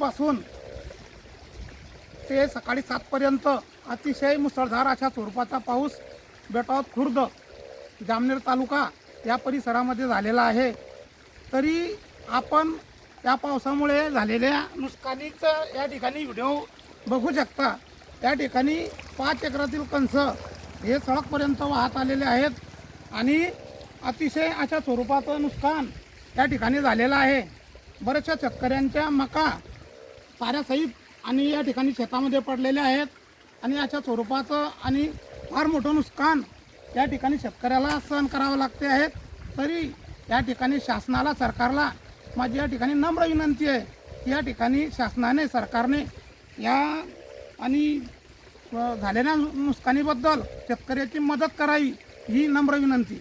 पासून ते सकाळी सातपर्यंत अतिशय मुसळधार अशा स्वरूपाचा पाऊस बेटावत खुर्द जामनेर तालुका या परिसरामध्ये झालेला आहे. तरी आपण या पावसामुळे झालेल्या नुकसानीचं या ठिकाणी व्हिडिओ बघू शकता. त्या ठिकाणी पाच एकरातील कंस हे सडकपर्यंत वाहत आलेले आहेत आणि अतिशय अशा स्वरूपाचं नुकसान या ठिकाणी झालेलं आहे. बऱ्याचशा शेतकऱ्यांच्या मका साऱ्यासहित आणि या ठिकाणी शेतामध्ये पडलेल्या आहेत. आणि अशा स्वरूपाचं आणि फार मोठं नुकसान या ठिकाणी शेतकऱ्याला सहन करावं लागते आहेत तरी या ठिकाणी शासनाला सरकारला माझी या ठिकाणी नम्र विनंती आहे की या ठिकाणी शासनाने सरकारने या आणि झालेल्या नु- नुकसानीबद्दल शेतकऱ्याची मदत करावी ही नम्र विनंती.